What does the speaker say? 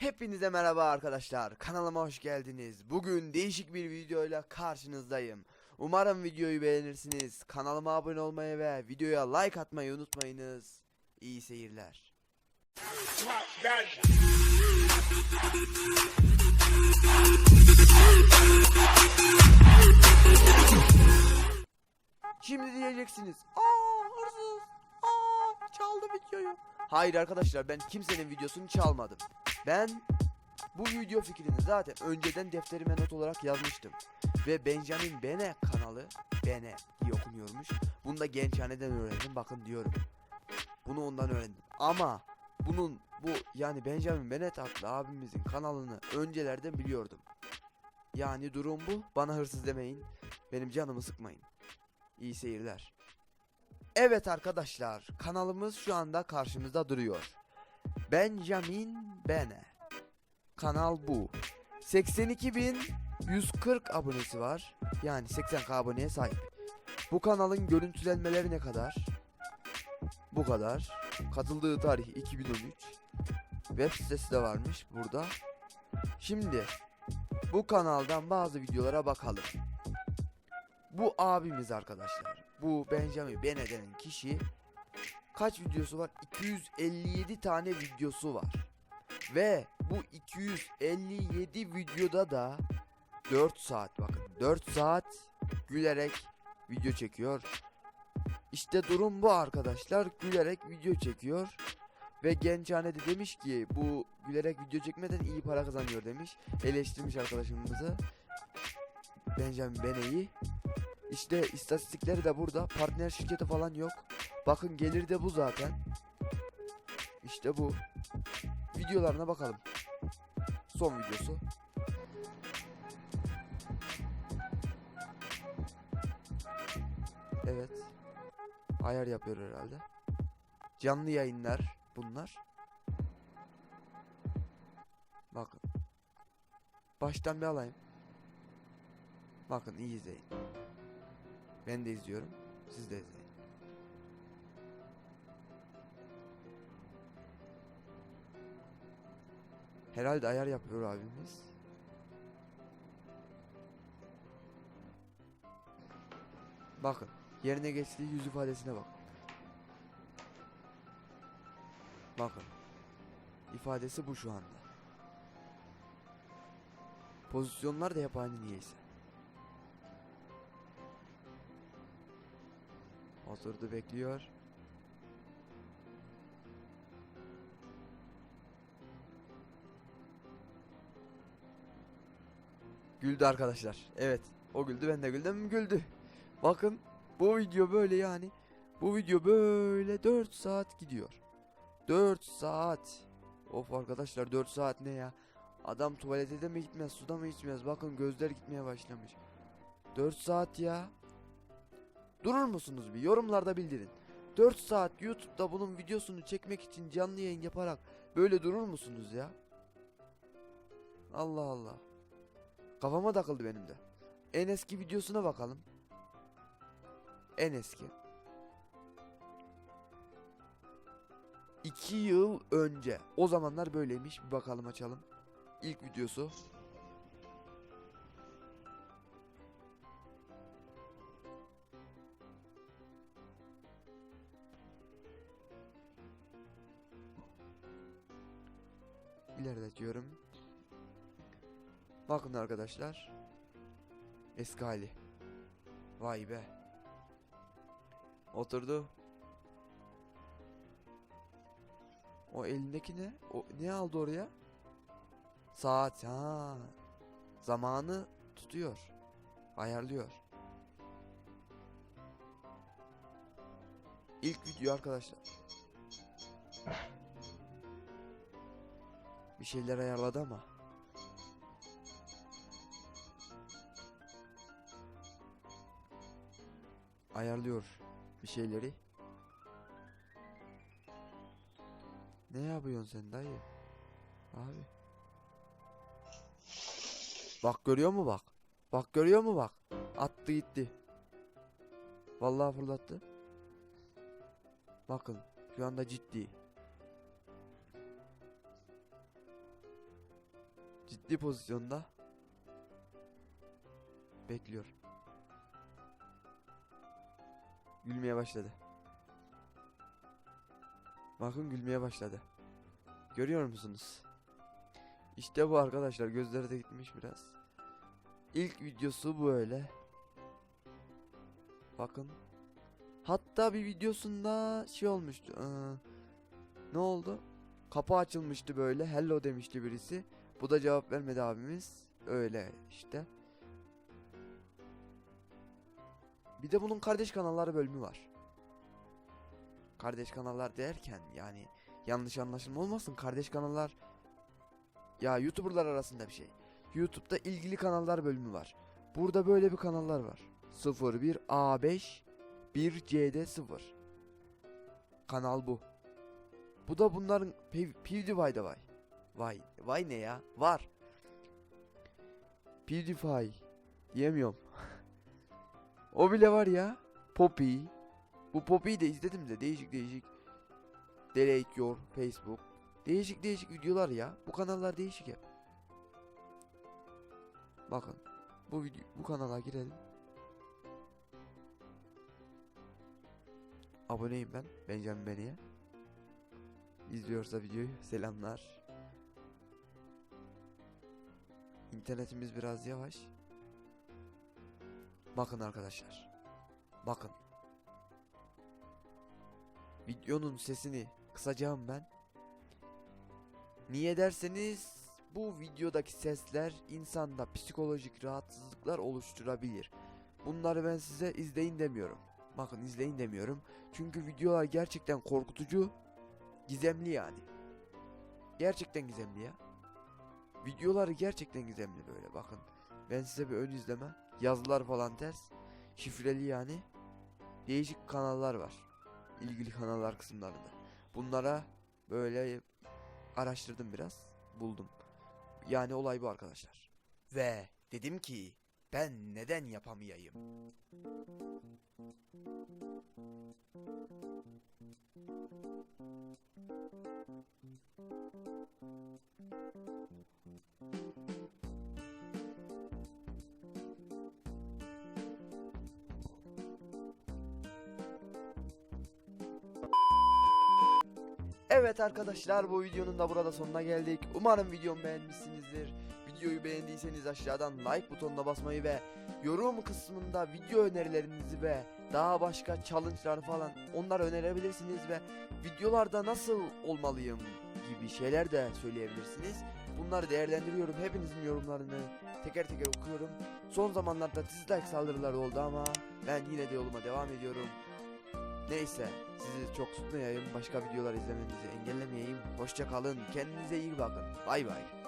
Hepinize merhaba arkadaşlar. Kanalıma hoş geldiniz. Bugün değişik bir videoyla karşınızdayım. Umarım videoyu beğenirsiniz. Kanalıma abone olmayı ve videoya like atmayı unutmayınız. İyi seyirler. Şimdi diyeceksiniz. Aa hırsız. Aa çaldı videoyu. Hayır arkadaşlar ben kimsenin videosunu çalmadım. Ben bu video fikrini zaten önceden defterime not olarak yazmıştım. Ve Benjamin Bene kanalı Bene diye okunuyormuş. Bunu da gençhaneden öğrendim bakın diyorum. Bunu ondan öğrendim. Ama bunun bu yani Benjamin Bennett adlı abimizin kanalını öncelerden biliyordum. Yani durum bu. Bana hırsız demeyin. Benim canımı sıkmayın. İyi seyirler. Evet arkadaşlar kanalımız şu anda karşımızda duruyor. Benjamin Bene. Kanal bu. 82.140 abonesi var. Yani 80k aboneye sahip. Bu kanalın görüntülenmeleri ne kadar? Bu kadar. Katıldığı tarih 2013. Web sitesi de varmış burada. Şimdi bu kanaldan bazı videolara bakalım. Bu abimiz arkadaşlar. Bu Benjamin Bene denen kişi kaç videosu var? 257 tane videosu var. Ve bu 257 videoda da 4 saat bakın 4 saat gülerek video çekiyor. İşte durum bu arkadaşlar. Gülerek video çekiyor. Ve Gençhane de demiş ki bu gülerek video çekmeden iyi para kazanıyor demiş. Eleştirmiş arkadaşımızı. Benjamin Bene'yi. İşte istatistikleri de burada. Partner şirketi falan yok. Bakın gelir de bu zaten. İşte bu. Videolarına bakalım. Son videosu. Evet. Ayar yapıyor herhalde. Canlı yayınlar bunlar. Bakın. Baştan bir alayım. Bakın iyi izleyin. Ben de izliyorum. Siz de izleyin. Herhalde ayar yapıyor abimiz. Bakın. Yerine geçtiği yüz ifadesine bak. Bakın. İfadesi bu şu anda. Pozisyonlar da hep aynı niyeyse. Oturdu bekliyor. Güldü arkadaşlar. Evet. O güldü ben de güldüm. Güldü. Bakın bu video böyle yani. Bu video böyle 4 saat gidiyor. 4 saat. Of arkadaşlar 4 saat ne ya? Adam tuvalete de mi gitmez, suda mı içmez? Bakın gözler gitmeye başlamış. 4 saat ya. Durur musunuz bir? Yorumlarda bildirin. 4 saat YouTube'da bunun videosunu çekmek için canlı yayın yaparak böyle durur musunuz ya? Allah Allah. Kafama takıldı benim de. En eski videosuna bakalım. En eski. 2 yıl önce. O zamanlar böyleymiş. Bir bakalım açalım. İlk videosu. İlerletiyorum. Bakın arkadaşlar. Eski hali. Vay be. Oturdu. O elindeki ne? O ne aldı oraya? Saat ha. Zamanı tutuyor. Ayarlıyor. İlk video arkadaşlar. Bir şeyler ayarladı ama. Ayarlıyor bir şeyleri. Ne yapıyorsun sen dayı? Abi. Bak görüyor mu bak? Bak görüyor mu bak? Attı gitti. Vallahi fırlattı. Bakın şu anda ciddi. Ciddi pozisyonda. Bekliyor. Gülmeye başladı. Bakın gülmeye başladı. Görüyor musunuz? İşte bu arkadaşlar gözleri de gitmiş biraz. İlk videosu böyle. Bakın. Hatta bir videosunda şey olmuştu. ıı, ne oldu? Kapı açılmıştı böyle. Hello demişti birisi. Bu da cevap vermedi abimiz. Öyle işte. Bir de bunun kardeş kanalları bölümü var. Kardeş kanallar derken yani yanlış anlaşılma olmasın. Kardeş kanallar ya YouTuber'lar arasında bir şey. YouTube'da ilgili kanallar bölümü var. Burada böyle bir kanallar var. 01 A5 1 CD 0. Kanal bu. Bu da bunların Pew- PewDiePie'da var. Vay, vay ne ya? Var. PewDiePie. Diyemiyorum. O bile var ya. Poppy. Bu Poppy'yi de izledim de değişik değişik. Delete Your Facebook. Değişik değişik videolar ya. Bu kanallar değişik hep. Bakın. Bu video, bu kanala girelim. Aboneyim ben. Benjamin Beni'ye. İzliyorsa videoyu selamlar. İnternetimiz biraz yavaş. Bakın arkadaşlar. Bakın. Videonun sesini kısacağım ben. Niye derseniz bu videodaki sesler insanda psikolojik rahatsızlıklar oluşturabilir. Bunları ben size izleyin demiyorum. Bakın izleyin demiyorum. Çünkü videolar gerçekten korkutucu, gizemli yani. Gerçekten gizemli ya. Videoları gerçekten gizemli böyle bakın. Ben size bir ön izleme. Yazılar falan ters. Şifreli yani. Değişik kanallar var. İlgili kanallar kısımlarında. Bunlara böyle araştırdım biraz. Buldum. Yani olay bu arkadaşlar. Ve dedim ki ben neden yapamayayım? Evet arkadaşlar bu videonun da burada sonuna geldik. Umarım videomu beğenmişsinizdir. Videoyu beğendiyseniz aşağıdan like butonuna basmayı ve yorum kısmında video önerilerinizi ve daha başka challenge'lar falan onları önerebilirsiniz ve videolarda nasıl olmalıyım gibi şeyler de söyleyebilirsiniz. Bunları değerlendiriyorum. Hepinizin yorumlarını teker teker okuyorum. Son zamanlarda dislike saldırıları oldu ama ben yine de yoluma devam ediyorum. Neyse sizi çok tutmayayım başka videolar izlemenizi engellemeyeyim. Hoşça kalın kendinize iyi bakın bay bay.